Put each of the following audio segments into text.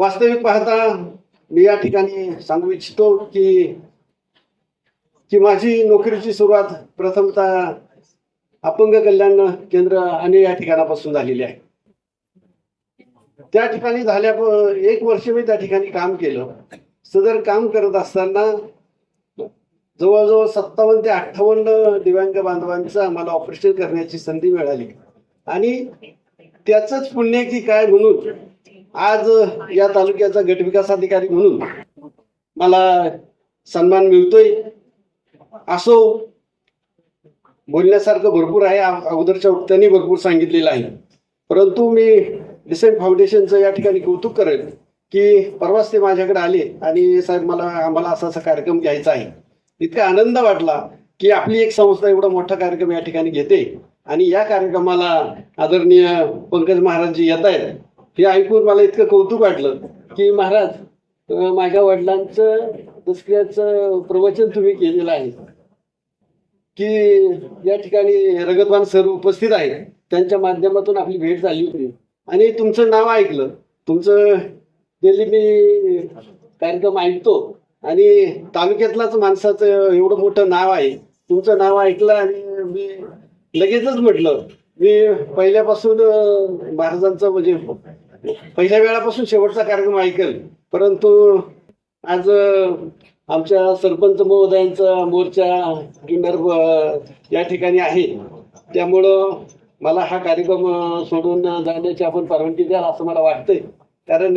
वास्तविक पाहता मी या ठिकाणी सांगू इच्छितो की की माझी नोकरीची सुरुवात प्रथमतः अपंग कल्याण केंद्र आणि या ठिकाणापासून झालेली आहे. त्या ठिकाणी झाल्या एक वर्ष मी त्या ठिकाणी काम केलं. सदर काम करत असताना जवळजवळ सत्तावन्न ते अठ्ठावन्न दिव्यांग बांधवांचं आम्हाला ऑपरेशन करण्याची संधी मिळाली. आणि त्याचंच पुण्य की काय म्हणून आज या तालुक्याचा गटविकास अधिकारी म्हणून मला सन्मान मिळतोय. असो बोलण्यासारखं भरपूर आहे अगोदरच्या वक्त्यांनी भरपूर सांगितलेलं आहे. परंतु मी डिसेंट फाउंडेशनचं या ठिकाणी कौतुक करेन की परवाच ते माझ्याकडे आले आणि साहेब मला आम्हाला असा असा कार्यक्रम घ्यायचा आहे. इतका आनंद वाटला की आपली एक संस्था एवढा मोठा कार्यक्रम या ठिकाणी घेते आणि या कार्यक्रमाला आदरणीय पंकज महाराजजी येत आहेत हे ऐकून मला इतकं कौतुक वाटलं की महाराज माझ्या वडिलांचं दसऱ्याचं प्रवचन तुम्ही केलेलं आहे. की या ठिकाणी रगतवान सर उपस्थित आहेत. त्यांच्या माध्यमातून आपली भेट झाली होती. आणि तुमचं नाव ऐकलं. तुमचं डेली मी कार्यक्रम ऐकतो. आणि तालुक्यातलाच माणसाचं एवढं मोठं नाव आहे. तुमचं नाव ऐकलं आणि मी लगेचच म्हटलं. मी पहिल्यापासून महाराजांचं म्हणजे पहिल्या वेळापासून शेवटचा कार्यक्रम ऐकेल. परंतु आज आमच्या सरपंच महोदयांचा मोर्चा किंडर या ठिकाणी आहे. त्यामुळं मला हा कार्यक्रम सोडून जाण्याची आपण परवानगी द्याल असं मला वाटतंय. कारण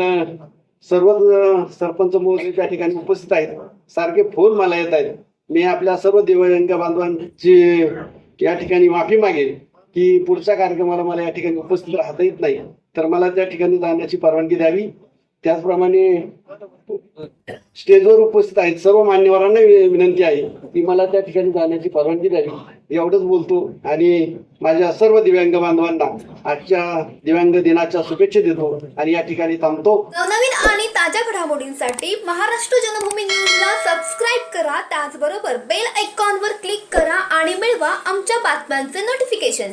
सर्व सर्वच सरपंच महोदय त्या ठिकाणी उपस्थित आहेत. सारखे फोन मला येत आहेत. मी आपल्या सर्व दिव्यांग बांधवांची या ठिकाणी माफी मागेल की पुढच्या कार्यक्रमाला मला या ठिकाणी उपस्थित राहता येत नाही. तर मला त्या ठिकाणी जाण्याची परवानगी द्यावी. त्याचप्रमाणे स्टेजवर उपस्थित आहेत सर्व मान्यवरांना विनंती आहे की मला त्या ठिकाणी जाण्याची परवानगी द्यावी. एवढंच बोलतो आणि माझ्या सर्व दिव्यांग बांधवांना आजच्या दिव्यांग दिनाच्या शुभेच्छा देतो आणि या ठिकाणी थांबतो. नवनवीन आणि ताज्या घडामोडींसाठी महाराष्ट्र जनभूमी न्यूजला सबस्क्राईब करा. त्याचबरोबर बेल आयकॉनवर क्लिक करा आणि मिळवा आमच्या बातम्यांचे नोटिफिकेशन